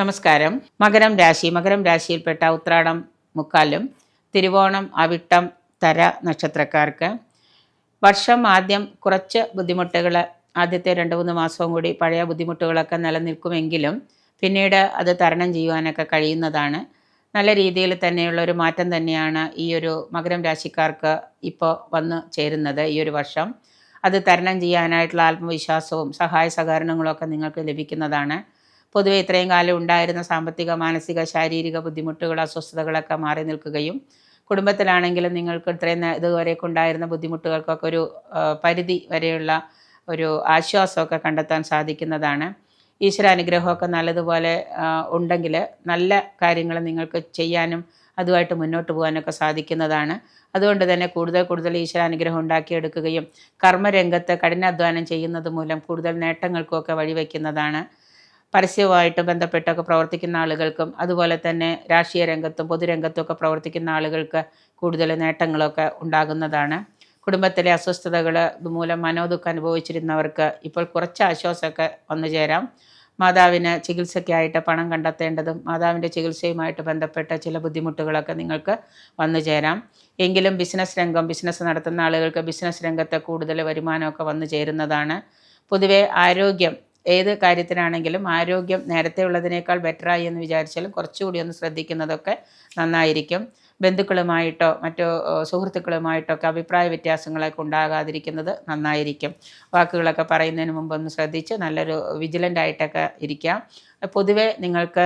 നമസ്കാരം. മകരം രാശി. മകരം രാശിയിൽപ്പെട്ട ഉത്രാടം മുക്കാലും തിരുവോണം അവിട്ടം തര നക്ഷത്രക്കാർക്ക്. വർഷം ആദ്യം കുറച്ച് ബുദ്ധിമുട്ടുകൾ ആദ്യത്തെ രണ്ട് മൂന്ന് മാസവും കൂടി പഴയ ബുദ്ധിമുട്ടുകളൊക്കെ നിലനിൽക്കുമെങ്കിലും പിന്നീട് അത് തരണം ചെയ്യുവാനൊക്കെ കഴിയുന്നതാണ്. നല്ല രീതിയിൽ തന്നെയുള്ള ഒരു മാറ്റം തന്നെയാണ് ഈ ഒരു മകരം രാശിക്കാർക്ക് ഇപ്പോൾ വന്നു ചേരുന്നത് ഈ ഒരു വർഷം. അത് തരണം ചെയ്യാനായിട്ടുള്ള ആത്മവിശ്വാസവും സഹായ സഹകരണങ്ങളൊക്കെ നിങ്ങൾക്ക് ലഭിക്കുന്നതാണ്. പൊതുവെ ഇത്രയും കാലം ഉണ്ടായിരുന്ന സാമ്പത്തിക മാനസിക ശാരീരിക ബുദ്ധിമുട്ടുകൾ അസ്വസ്ഥതകളൊക്കെ മാറി നിൽക്കുകയും കുടുംബത്തിലാണെങ്കിലും നിങ്ങൾക്ക് ഇത്രയും ഇതുവരെ ഉണ്ടായിരുന്ന ബുദ്ധിമുട്ടുകൾക്കൊക്കെ ഒരു പരിധി വരെയുള്ള ഒരു ആശ്വാസമൊക്കെ കണ്ടെത്താൻ സാധിക്കുന്നതാണ്. ഈശ്വര അനുഗ്രഹമൊക്കെ നല്ലതുപോലെ ഉണ്ടെങ്കിൽ നല്ല കാര്യങ്ങൾ നിങ്ങൾക്ക് ചെയ്യാനും അതുമായിട്ട് മുന്നോട്ട് പോകാനൊക്കെ സാധിക്കുന്നതാണ്. അതുകൊണ്ട് തന്നെ കൂടുതൽ കൂടുതൽ ഈശ്വര അനുഗ്രഹം ഉണ്ടാക്കിയെടുക്കുകയും കർമ്മരംഗത്ത് കഠിനാധ്വാനം ചെയ്യുന്നത് മൂലം കൂടുതൽ നേട്ടങ്ങൾക്കുമൊക്കെ വഴിവെക്കുന്നതാണ്. പരസ്യവുമായിട്ട് ബന്ധപ്പെട്ടൊക്കെ പ്രവർത്തിക്കുന്ന ആളുകൾക്കും അതുപോലെ തന്നെ രാഷ്ട്രീയ രംഗത്തും പൊതുരംഗത്തും ഒക്കെ പ്രവർത്തിക്കുന്ന ആളുകൾക്ക് കൂടുതൽ നേട്ടങ്ങളൊക്കെ ഉണ്ടാകുന്നതാണ്. കുടുംബത്തിലെ അസ്വസ്ഥതകൾ മൂലം മനോദുഃഖം അനുഭവിച്ചിരുന്നവർക്ക് ഇപ്പോൾ കുറച്ച് ആശ്വാസമൊക്കെ വന്നു ചേരാം. മാതാവിന് ചികിത്സയ്ക്കായിട്ട് പണം കണ്ടെത്തേണ്ടതും മാതാവിന്റെ ചികിത്സയുമായിട്ട് ബന്ധപ്പെട്ട ചില ബുദ്ധിമുട്ടുകളൊക്കെ നിങ്ങൾക്ക് വന്നു ചേരാം. എങ്കിലും ബിസിനസ് രംഗം ബിസിനസ് നടത്തുന്ന ആളുകൾക്ക് ബിസിനസ് രംഗത്ത് കൂടുതൽ വരുമാനമൊക്കെ വന്നു ചേരുന്നതാണ്. പൊതുവെ ആരോഗ്യം ഏത് കാര്യത്തിനാണെങ്കിലും ആരോഗ്യം നേരത്തെ ഉള്ളതിനേക്കാൾ ബെറ്ററായി എന്ന് വിചാരിച്ചാലും കുറച്ചുകൂടി ഒന്ന് ശ്രദ്ധിക്കുന്നതൊക്കെ നന്നായിരിക്കും. ബന്ധുക്കളുമായിട്ടോ മറ്റോ സുഹൃത്തുക്കളുമായിട്ടോ ഒക്കെ അഭിപ്രായ വ്യത്യാസങ്ങളൊക്കെ ഉണ്ടാകാതിരിക്കുന്നത് നന്നായിരിക്കും. വാക്കുകളൊക്കെ പറയുന്നതിന് മുമ്പ് ഒന്ന് ശ്രദ്ധിച്ച് നല്ലൊരു വിജിലന്റ് ആയിട്ടൊക്കെ ഇരിക്കാം. പൊതുവെ നിങ്ങൾക്ക്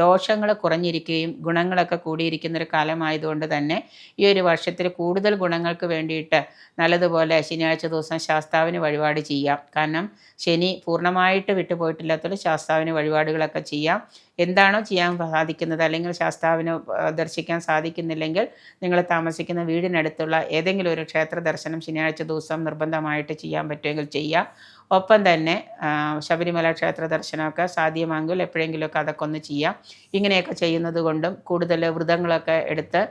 ദോഷങ്ങൾ കുറഞ്ഞിരിക്കുകയും ഗുണങ്ങളൊക്കെ കൂടിയിരിക്കുന്ന ഒരു കാലമായതുകൊണ്ട് തന്നെ ഈ ഒരു വർഷത്തിൽ കൂടുതൽ ഗുണങ്ങൾക്ക് വേണ്ടിയിട്ട് നല്ലതുപോലെ ശനിയാഴ്ച ദിവസം ശാസ്താവിന് വഴിപാട് ചെയ്യാം. കാരണം ശനി പൂർണമായിട്ട് വിട്ടുപോയിട്ടില്ലാത്തതുകൊണ്ട് ശാസ്താവിന് വഴിപാടുകളൊക്കെ ചെയ്യാം. എന്താണോ ചെയ്യാൻ സാധിക്കുന്നത് അല്ലെങ്കിൽ ശാസ്താവിന് ദർശിക്കാൻ സാധിക്കുന്നില്ലെങ്കിൽ നിങ്ങൾ താമസിക്കുന്ന വീടിനടുത്തുള്ള ഏതെങ്കിലും ഒരു ക്ഷേത്ര ദർശനം ശനിയാഴ്ച ദിവസം നിർബന്ധമായിട്ട് ചെയ്യാൻ പറ്റുമെങ്കിൽ ചെയ്യാം. ഒപ്പം തന്നെ ശബരിമല ക്ഷേത്ര ദർശനമൊക്കെ സാധ്യമാങ്കിൽ എപ്പോഴെങ്കിലുമൊക്കെ അതൊക്കെ ഒന്ന് ചെയ്യാം. ഇങ്ങനെയൊക്കെ ചെയ്യുന്നത് കൊണ്ടും കൂടുതൽ വ്രതങ്ങളൊക്കെ എടുത്ത്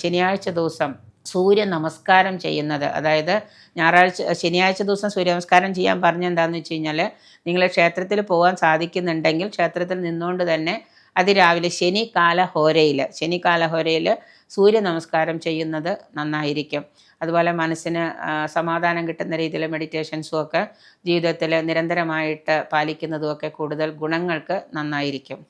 ശനിയാഴ്ച ദിവസം സൂര്യ നമസ്കാരം ചെയ്യുന്നത്. അതായത് ഞായറാഴ്ച ശനിയാഴ്ച ദിവസം സൂര്യ നമസ്കാരം ചെയ്യാൻ പറഞ്ഞെന്താണെന്ന് വെച്ച് കഴിഞ്ഞാൽ നിങ്ങൾ ക്ഷേത്രത്തിൽ പോകാൻ സാധിക്കുന്നുണ്ടെങ്കിൽ ക്ഷേത്രത്തിൽ നിന്നുകൊണ്ട് തന്നെ അതിരാവിലെ ശനി കാലഹോരയിൽ സൂര്യ നമസ്കാരം ചെയ്യുന്നത് നന്നായിരിക്കും. അതുപോലെ മനസ്സിന് സമാധാനം കിട്ടുന്ന രീതിയിൽ മെഡിറ്റേഷൻസും ഒക്കെ ജീവിതത്തിൽ നിരന്തരമായിട്ട് പാലിക്കുന്നതും ഒക്കെ കൂടുതൽ ഗുണങ്ങൾക്ക് നന്നായിരിക്കും.